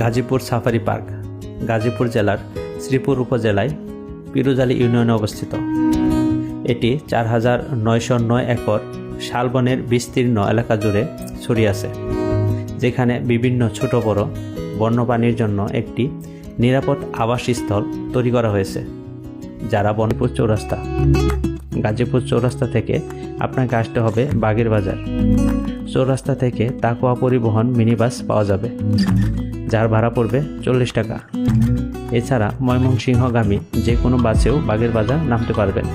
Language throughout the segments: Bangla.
গাজীপুর সাফারি পার্ক, গাজীপুর জেলার শ্রীপুর উপজেলায় পিরুজালি ইউনিয়নে অবস্থিত। এটি চার হাজার নয়শো নয় একর শালবনের বিস্তীর্ণ এলাকা জুড়ে ছড়িয়ে আছে, যেখানে বিভিন্ন ছোট বড় বন্যপ্রাণীর জন্য একটি নিরাপদ আবাসস্থল তৈরি করা হয়েছে, যারা বনপুর চৌরাস্তা, গাজীপুর চৌরাস্তা থেকে আপনাকে আসতে হবে বাগের বাজার চৌরাস্তা থেকে তাকোয়া পরিবহন মিনিবাস পাওয়া যাবে। যার ভাড়া পড়বে চল্লিশ টাকা। এছাড়া ময়মনসিংহগামী যে কোনো বাসেও বাগের বাজার নামতে পারবেন।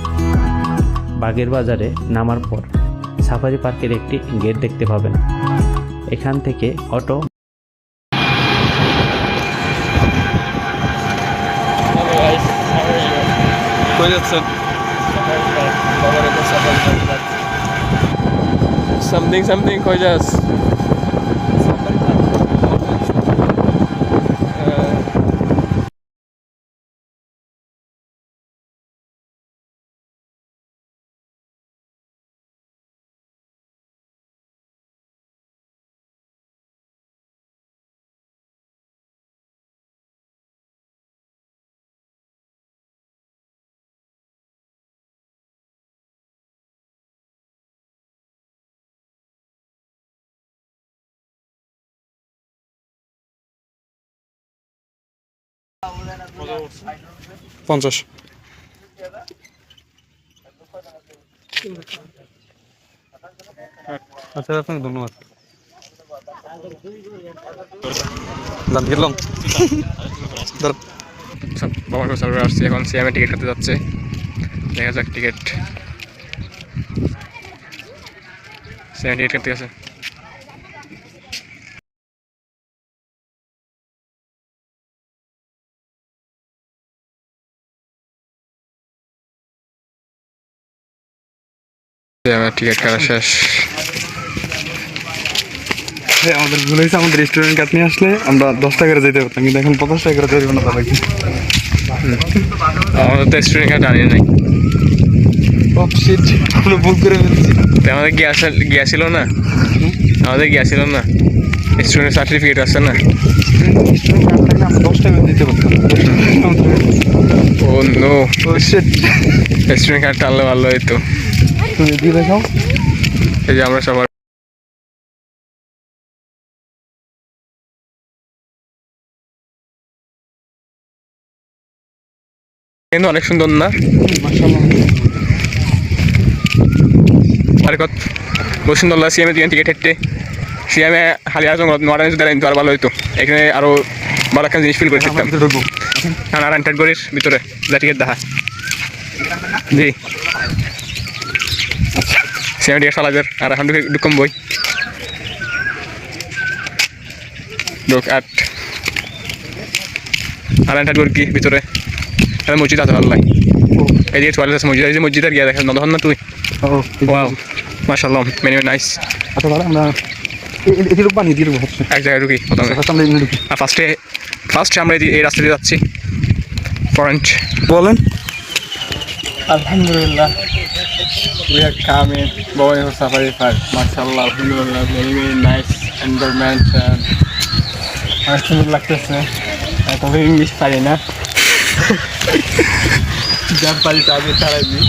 বাগের বাজারে নামার পর সাফারি পার্কের একটি গেট দেখতে পাবেন। এখান থেকে অটো সামথিং সামথিং কই যাস? পঞ্চাশ। আচ্ছা আপনাকে ধন্যবাদ। দাম গেলাম বাবার সার্ভে আসছে এখন সিএমে টিকিট কাটতে যাচ্ছে। দেখা যাক টিকিট। সিএমে টিকিট কাটতে গেছে। আমার টিকিট কাটা শেষ। হ্যাঁ আমাদের ভুল হয়েছে আমাদের রেস্টুরেন্ট কাট নিয়ে আসলে আমরা দশ টাকা করে যেতে পারতাম কিন্তু এখন পঞ্চাশ টাকা করে দেওয়া লাগবে আমাদের তো আনি নাই। আমরা বুক করে ফেলছি। আমাদের গ্যাস না? আমাদের না? স্টুডেন্ট সার্টিফিকেট আছে না? রেস্টুরেন্ট ও নো স্টুডেন্ট কার্ড টানলে ভালো হইতো। তুমি এই যে আমরা সবার কিন্তু অনেক সুন্দর না? আর কত বহু সুন্দর লাগে সিএমে দুই টিকিট হেঁটে। সিএমে হালিয়া জঙ্গল নড়ানি যদি দাঁড়াইতো আর ভালো হইতো। এখানে আরও ভালো একটা জিনিস ফিল করে থাকতাম করিস ভিতরে। যা টিকিট দেখা। জি। সালাজের আর এখন বই ঢুক আট আর এন্টার করি কি ভিতরে এটা মসজিদ আছে ভালো লাগে এই যে আছে মসজিদ এই যে মসজিদের গিয়ে দেখা নদন না তুই ও ওয়াও মাশাআল্লাহ মেনি নাইস আচ্ছা দাঁড়া আমরা দিয়ে এক জায়গায় ঢুকি আর ফার্স্টে ফার্স্টে আমরা এই- এই রাস্তা দিয়ে যাচ্ছি ফরেন্ট বলেন Alhamdulillah, we are coming going to Safari Park. MashaAllah, Alhamdulillah, very very nice environment. And অনেক সুন্দর লাগতেছে তবে ইংলিশ পারি না যা পারি তা আমি তারাই দিই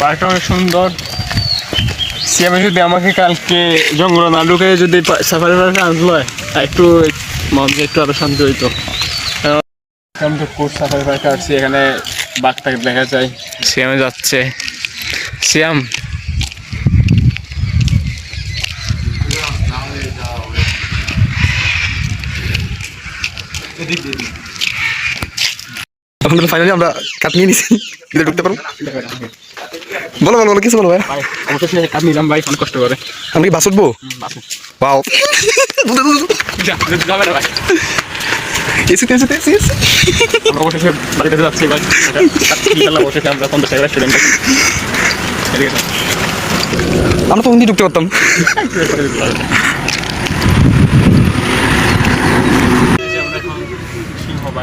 পার্কটা অনেক সুন্দর সিএমে যদি আমাকে কালকে জঙ্গল না ঢুকে যদি সাফারি পার্কে আনলো একটু মন একটু আরও শান্তি হইতো আমি তো কোর্স সাফারি পার্কে আসছি এখানে বাঘটাকে দেখা যায়। সিয়ামে যাচ্ছে। সিয়াম। এখন ফাইনালি আমরা কাট নিয়ে নিছি। ভিতরে ঢুকতে পারব। বলো বলো বলো কিছু বলো ভাই আমাকে সে কাজ নিলাম ভাই অনেক কষ্ট করে। আমরা কি বাস উঠবো? পাও যা যাবে না ভাই। এসিতে এসিতে এসি এসি আমরা অবশেষে বাড়িতে যাচ্ছি ভাই বিকালে অবশেষে আমরা পঞ্চাশ টাকা রেস্টুরেন্ট আমরা তো হিন্দি ঢুকতে পারতাম। আমরা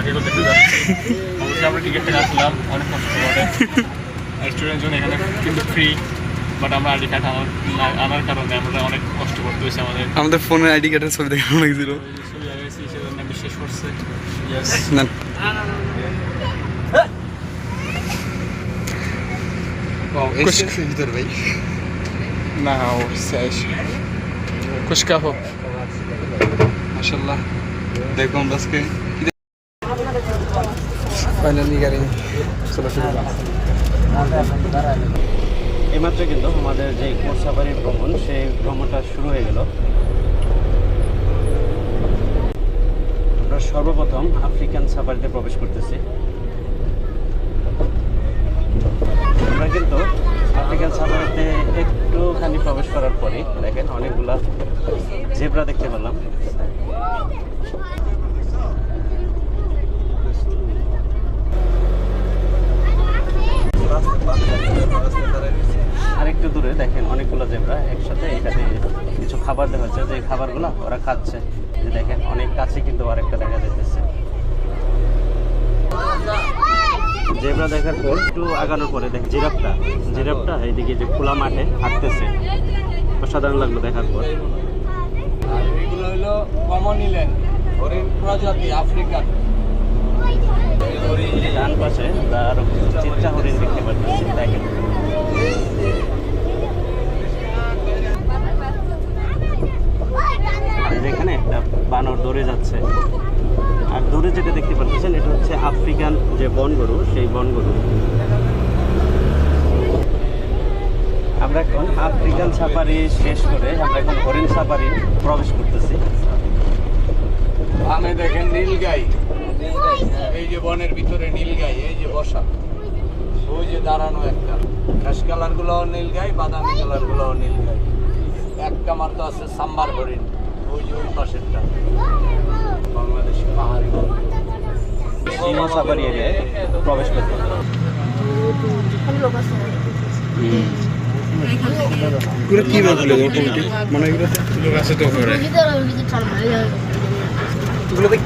আসলাম অনেক কষ্ট করে। রেস্টুরেন্ট জন্য এখানে কিন্তু ফ্রি বাট আমরা আইডি কার্ড আনার কারণে আমরা অনেক কষ্ট করতে হয়েছে আমাদের। আমাদের ফোনের আইডি কার্ডের ছবি দেখে অনেক ছিল লাগাইছি বিশ্বাস করছে। না। Kush- ভিতর ভাই। না ও শেষ। কুচকা হোক। মাশাআল্লাহ। দেখো আমরা আজকে ফাইনালি গাড়ি চলে শুরু এইমাত্র কিন্তু আমাদের যে কোর সাফারি ভ্রমণ সেই ভ্রমণটা শুরু হয়ে গেল আমরা সর্বপ্রথম আফ্রিকান সাফারিতে প্রবেশ করতেছি। আমরা কিন্তু আফ্রিকান সাফারিতে একটুখানি প্রবেশ করার পরে দেখেন অনেকগুলা জেব্রা দেখতে পেলাম। আরেকটু দূরে দেখেন অনেকগুলো জেব্রা একসাথে এখানে কিছু খাবার দেওয়া যাচ্ছে যে খাবারগুলো ওরা খাচ্ছে যে দেখেন অনেক কাছে কিন্তু আরেকটা দেখা যাইতেছে জেব্রা দেখার পর একটু আগানোর পরে দেখ জিরাফটা। জিরাফটা এইদিকে যে খোলা মাঠে হাঁটতেছে। অসাধারণ লাগল দেখার পর। এগুলো হলো কমন ইল্যান্ড হরিণ প্রজাতি আফ্রিকান। ডান পাশে আমরা আরও চিত্রা হরিণ দেখতে পাচ্ছি দেখেন। যেখানে একটা বানর দৌড়ে যাচ্ছে। আর দূরে যেটা দেখতে পাচ্ছেন, এটা হচ্ছে আফ্রিকান যে বন গরু সেই বন গরু আমরা এখন আফ্রিকান সাফারি শেষ করে আমরা এখন হরিণ সাফারি প্রবেশ করতেছি। আমি দেখেন নীলগাই এই যে বনের ভিতরে নীলগাই এই যে বসা। ওই যে দাঁড়ানো একটা। ঘাস কালারগুলো নীলগাই বাদামি কালারগুলো নীলগাই একটা মাত্র আছে সাম্বার হরিণ, ওই যে ওই পাশেরটা। বাংলাদেশি পাহাড়ি হরিণ। সাফারি এরিয়ায় প্রবেশ করতে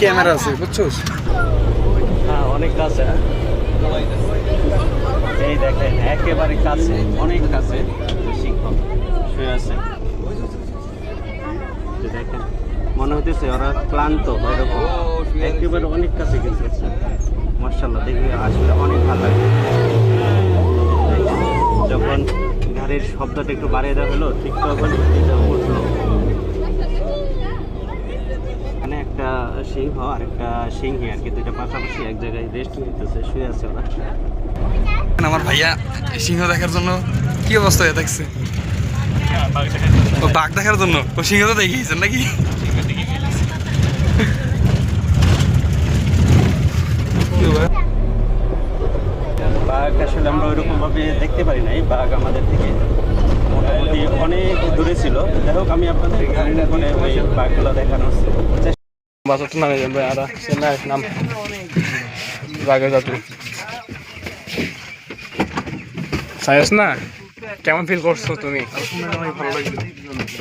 ক্যামেরা আছে বুঝছ হ্যাঁ অনেক কাছে হ্যাঁ। এই দেখেন, একেবারে কাছে, অনেক কাছে শিক্ষক শুয়ে আছে মনে হইতেছে ওরা ক্লান্ত এরকম। একেবারে অনেক কাছে কিন্তু মার্শাল্লাহ দেখে আসলে অনেক ভালো লাগে। যখন গাড়ির শব্দটা একটু বাড়িয়ে দেওয়া হলো, ঠিক তখন উঠল। একটা সিংহ আর একটা সিংহী আর কি, দুইটা পাশাপাশি এক জায়গায় রেস্ট নিতেছে, শুয়ে আছে ওরা। আমার ভাইয়া সিংহ দেখার জন্য কি অবস্থা হয়ে থাকছে? বাঘ দেখার জন্য? ও সিংহ তো দেখিয়েছেন নাকি বাঘ আসলে আমরা ওইরকম ভাবে দেখতে পারি নাই বাঘ আমাদের থেকে। মোটামুটি অনেক দূরে ছিল। যাই হোক আমি আপনাদের গাড়ির করে ওই বাঘগুলো দেখানোর চেষ্টা নামে যাবে আর চেন্নাই নাম। জায়গা যা তুই না? কেমন ফিল করছ তুমি?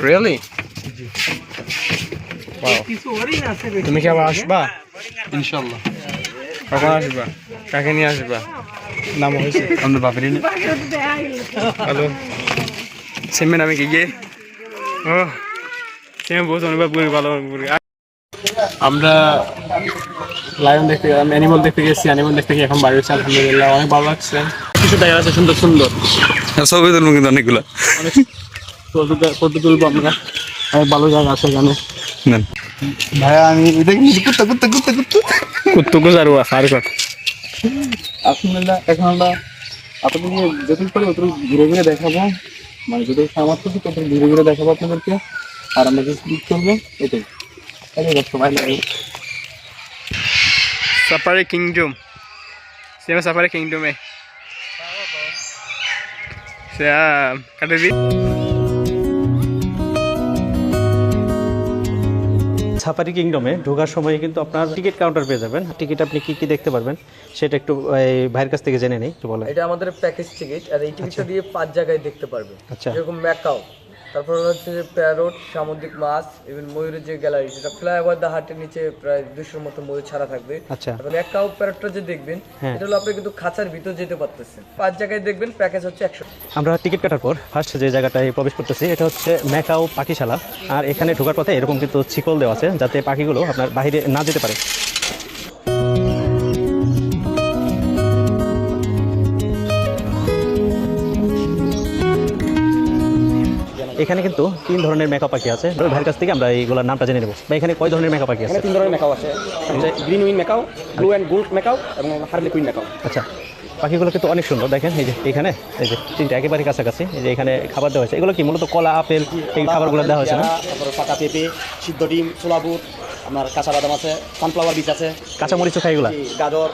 রিয়েলি তুমি কি আবার আসবা? ইনশাল্লাহ। কখন আসবা? কাকে নিয়ে আসবা? নাম হয়েছে। আমাদের বাপের হ্যালো। সেমেন আমি কি গিয়ে ও সেমে বহুত অনুভব করি ভালো আমরা লায়ন দেখতে গেলাম অ্যানিমাল দেখতে গেছি অ্যানিমাল দেখতে গিয়ে এখন বাড়ি হচ্ছে আলহামদুলিল্লাহ অনেক ভালো লাগছে। কিছু দেখা যাচ্ছে সুন্দর সুন্দর। ছবি তুলবো কিন্তু অনেকগুলো। অনেক ফটো তুলবো আমরা। অনেক ভালো জায়গা আছে এখানে। ভাইয়া আমি দেখি কুত্তা কুত্তা কুত্তা কুত্তা কুত্তু? আছে আর কত আলহামদুলিল্লাহ এখন আমরা আপনাদেরকে যতটুকু পারি অতটুকু ঘুরে ঘুরে দেখাবো। মানে যতটুকু সামর্থ্য আছে ততটুকু ঘুরে ঘুরে দেখাবো আপনাদেরকে। আর আমরা যে স্পিড করব এটাই। সবাই লাগে। সাফারি কিংডম সেমে সাফারি কিংডমে সে কাটে দি সাফারি কিংডমে ঢোকার সময় কিন্তু আপনার টিকিট কাউন্টার পেয়ে যাবেন। টিকিট আপনি কি কি দেখতে পারবেন সেটা একটু ভাইয়ের কাছ থেকে জেনে নেই বলেন। এটা আমাদের প্যাকেজ টিকিট আর এই টিকিটটা দিয়ে পাঁচ জায়গায় দেখতে পারবেন আচ্ছা। যেরকম ম্যাকাও তারপর হচ্ছে যে প্যারট সামুদ্রিক মাছ এবং ময়ূরের যে গ্যালারি সেটা ফ্লাইওভার দা হাটের নিচে প্রায় দুশোর মতো ময়ূর ছাড়া থাকবে। আচ্ছা। তারপর এক কাউ প্যারটটা যে দেখবেন হ্যাঁ। এটা হলো আপনি কিন্তু খাঁচার ভিতর যেতে পারতেছেন। পাঁচ জায়গায় দেখবেন প্যাকেজ হচ্ছে একশো। আমরা টিকিট কাটার পর ফার্স্ট যে জায়গাটায় প্রবেশ করতেছি এটা হচ্ছে ম্যাকাও পাখিশালা। আর এখানে ঢোকার পথে এরকম কিন্তু ছিকল দেওয়া আছে যাতে পাখিগুলো আপনার বাইরে না যেতে পারে। এখানে কিন্তু তিন ধরনের মেকআপ পাখি আছে। ভাইয়ের কাছ থেকে আমরা এইগুলোর নামটা জেনে নেব। বা এখানে কয় ধরনের মেকআপ পাখি আছে? তিন ধরনের মেকাও আছে। Green wing macaw blue and gold macaw এবং হার্লি কুইন মেকাও আচ্ছা। পাখিগুলো কিন্তু অনেক সুন্দর। দেখেন এই যে এখানে এই যে তিনটা একেবারে কাছাকাছি এই যে এখানে খাবার দেওয়া হয়েছে। এগুলো কি মূলত কলা আপেল এই খাবারগুলো দেওয়া হয়েছে না? তারপরে পাকা পেঁপে সিদ্ধ ডিম ছোলা বুট আপনার কাঁচা বাদাম আছে সানফ্লাওয়ার বীজ আছে। কাঁচামরিচও খাই এগুলা। গাজর।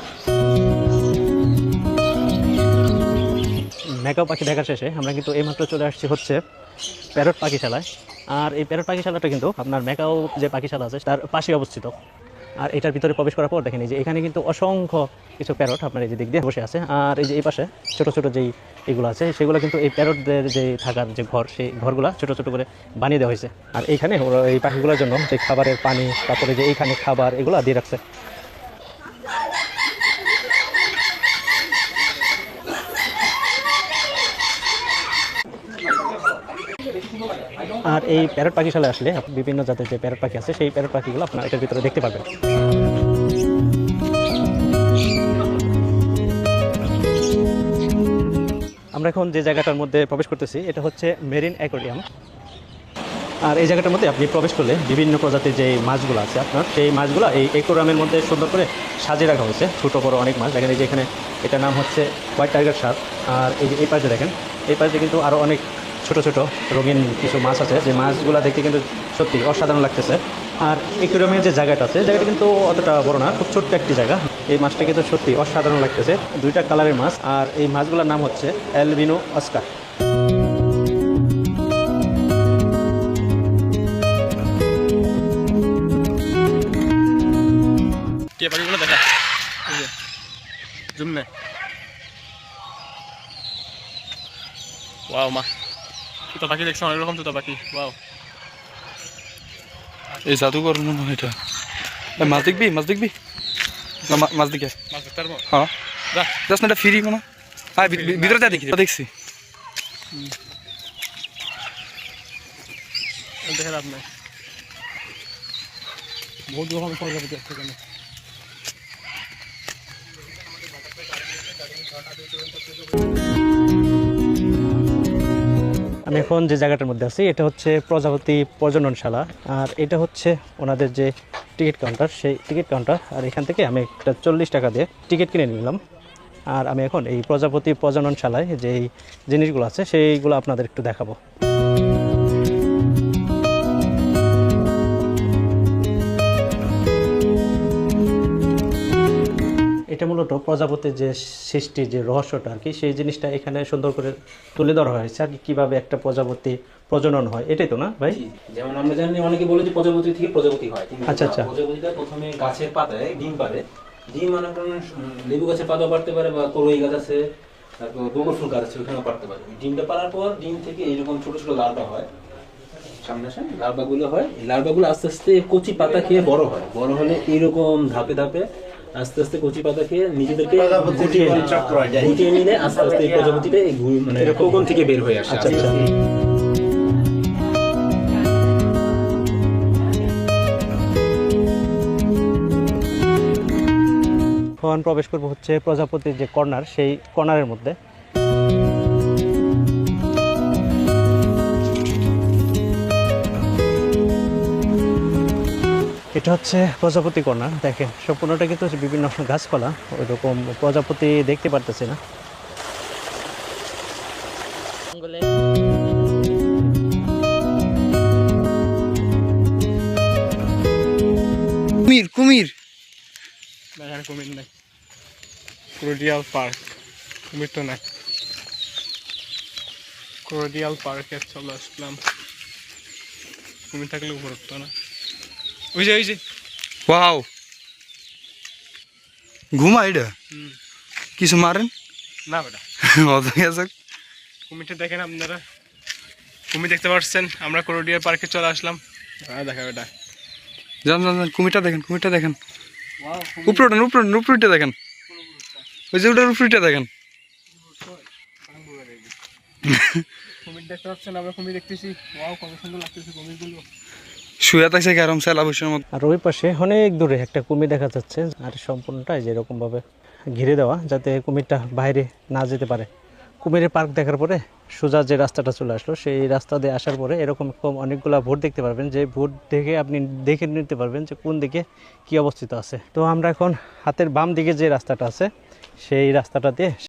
মেকাও পাখি দেখার শেষে আমরা কিন্তু এইমাত্র চলে আসছি হচ্ছে প্যারট পাখিশালায় আর এই প্যারট পাখিশালাটা কিন্তু আপনার মেকাও যে পাখিশালা আছে, তার পাশে অবস্থিত। আর এটার ভিতরে প্রবেশ করার পর দেখেন এই যে এখানে কিন্তু অসংখ্য কিছু প্যারট আপনার এই যে দিক দিয়ে বসে আছে। আর এই যে এই পাশে ছোট ছোটো যেই এগুলো আছে, সেগুলো কিন্তু এই প্যারটদের যে থাকার যে ঘর, সেই ঘরগুলো ছোটো ছোটো করে বানিয়ে দেওয়া হয়েছে। আর এইখানে ওরা এই পাখিগুলোর জন্য যে খাবারের পানি, তারপরে যে এইখানে খাবার, এগুলো দিয়ে রাখছে। আর এই প্যারট পাখিশালায় আসলে বিভিন্ন জাতের যে প্যারট পাখি আছে, সেই প্যারট পাখিগুলো আপনার এটার ভিতরে দেখতে পাবেন আমরা এখন যে জায়গাটার মধ্যে প্রবেশ করতেছি, এটা হচ্ছে মেরিন অ্যাকোরিয়াম। আর এই জায়গাটার মধ্যে আপনি প্রবেশ করলে বিভিন্ন প্রজাতির যে মাছগুলো আছে আপনার, সেই মাছগুলো এই অ্যাকোরিয়ামের মধ্যে সুন্দর করে সাজিয়ে রাখা হয়েছে। ছোটো, বড় অনেক মাছ। দেখেন এই যে এখানে এটার নাম হচ্ছে হোয়াইট টাইগার শার্ক। আর এই যে এই পাশে দেখেন, এই পাশে কিন্তু আরও অনেক ছোট ছোট রঙিন কিছু মাছ আছে, যে মাছগুলো দেখতে কিন্তু সত্যি অসাধারণ লাগতেছে। আর একুরিয়ামের যে জায়গাটা আছে, জায়গাটা কিন্তু অতটা বড় না, খুব ছোট্ট একটি জায়গা। এই মাছটা কিন্তু সত্যি অসাধারণ লাগতেছে, দুইটা কালারের মাছ। আর এই মাছগুলোর নাম হচ্ছে অ্যালবিনো অস্কার। ওয়াও, মা। তুতা পাখি দেখছ অনেক রকম তুতা পাখি। ওয়াও এই জাদুঘর মনে হয় এটা মাছ দেখবি? মাছ দেখবি? মাছ দেখে মাছ দেখতে পারব? হ্যাঁ। যা। জাস্ট না এটা ফ্রি মনে হয়। ভিতরে যা দেখি। দেখছি। দেখে লাভ নাই। বহুত রকম প্রজাপতি আছে এখানে। আমি এখন যে জায়গাটার মধ্যে আছি, এটা হচ্ছে প্রজাপতি প্রজননশালা আর এটা হচ্ছে ওনাদের যে টিকিট কাউন্টার, সেই টিকিট কাউন্টার। আর এখান থেকে আমি একটা চল্লিশ টাকা দিয়ে টিকিট কিনে নিলাম। আর আমি এখন এই প্রজাপতি প্রজননশালায় যেই জিনিসগুলো আছে, সেইগুলো আপনাদের একটু দেখাবো। এটা মূলত প্রজাপতির যে সৃষ্টির যে রহস্যটা আর কি সেই জিনিসটা এখানে সুন্দর করে তুলে ধরা হয়েছে আর কি কীভাবে একটা প্রজাপতি প্রজনন হয় এটাই তো না ভাই? যেমন আমরা জানি অনেকে বলে যে প্রজাপতি থেকে প্রজাপতি হয় আচ্ছা, আচ্ছা। প্রজাপতিটা প্রথমে গাছের পাতায় ডিম পারে ডিম মনে করেন লেবু গাছের পাতাও পারতে পারে বা কলই গাছ আছে তারপর গোবর ফুল গাছ আছে ওখানেও পারতে পারে। ডিমটা পারার পর ডিম থেকে এইরকম ছোট ছোট লার্ভা হয়। সামনে আসেন লার্ভাগুলো হয় এই লার্ভাগুলো আস্তে আস্তে কচি পাতা খেয়ে বড় হয়। বড় হলে এইরকম ধাপে ধাপে আস্তে আস্তে কচি পাতা খেয়ে নিজেদেরকে গুটিয়ে গুটিয়ে নিলে আস্তে আস্তে এই প্রজাপতিটা এই মানে কোকন থেকে বের হয়ে আসে। আচ্ছা আচ্ছা। এখন প্রবেশ করব হচ্ছে প্রজাপতির যে কর্নার সেই কর্নারের মধ্যে। এটা হচ্ছে প্রজাপতি কর্নার দেখেন সম্পূর্ণটা কিন্তু বিভিন্ন গাছপালা। ওই রকম প্রজাপতি দেখতে পারতেছি না। কুমির কুমির। কুমির নাই। ক্রোডিয়াল পার্ক কুমির তো নাই। ক্রোডিয়াল পার্কে চলে আসলাম। কুমির থাকলে উপর উঠতো না। ওই যে ওই যে। ওয়াও ঘুমা এটা? কিছু মারেন? না বেটা। কুমিরটা দেখেন আপনারা। কুমির দেখতে পাচ্ছেন আমরা করোডিয়ার পার্কে চলে আসলাম। হ্যাঁ দেখা এটা যান যান যান কুমিরটা দেখেন কুমিরটা দেখেন। উপরে ওঠেন উপরে ওঠেন, উপরে উঠে দেখেন। ওই যে ওটার উপরে উঠে দেখেন। কুমির দেখতে পাচ্ছেন আমরা কুমির দেখতেছি। ওয়াও কত সুন্দর লাগতেছে কুমিরগুলো। আর ওই পাশে অনেক দূরে একটা কুমির দেখা যাচ্ছে, আর সম্পূর্ণটাই যেরকমভাবে ঘিরে দেওয়া যাতে কুমিরটা বাইরে না যেতে পারে। কুমিরের পার্ক দেখার পরে সোজা যে রাস্তাটা চলে আসলো, সেই রাস্তা দিয়ে আসার পরে এরকম কম অনেকগুলো ভোট দেখতে পারবেন। যে ভোট দেখে আপনি দেখে নিতে পারবেন যে কোন দিকে কি অবস্থিত আছে। তো আমরা এখন হাতের বাম দিকে যে রাস্তাটা আছে, সেই রাস্তাটা দিয়ে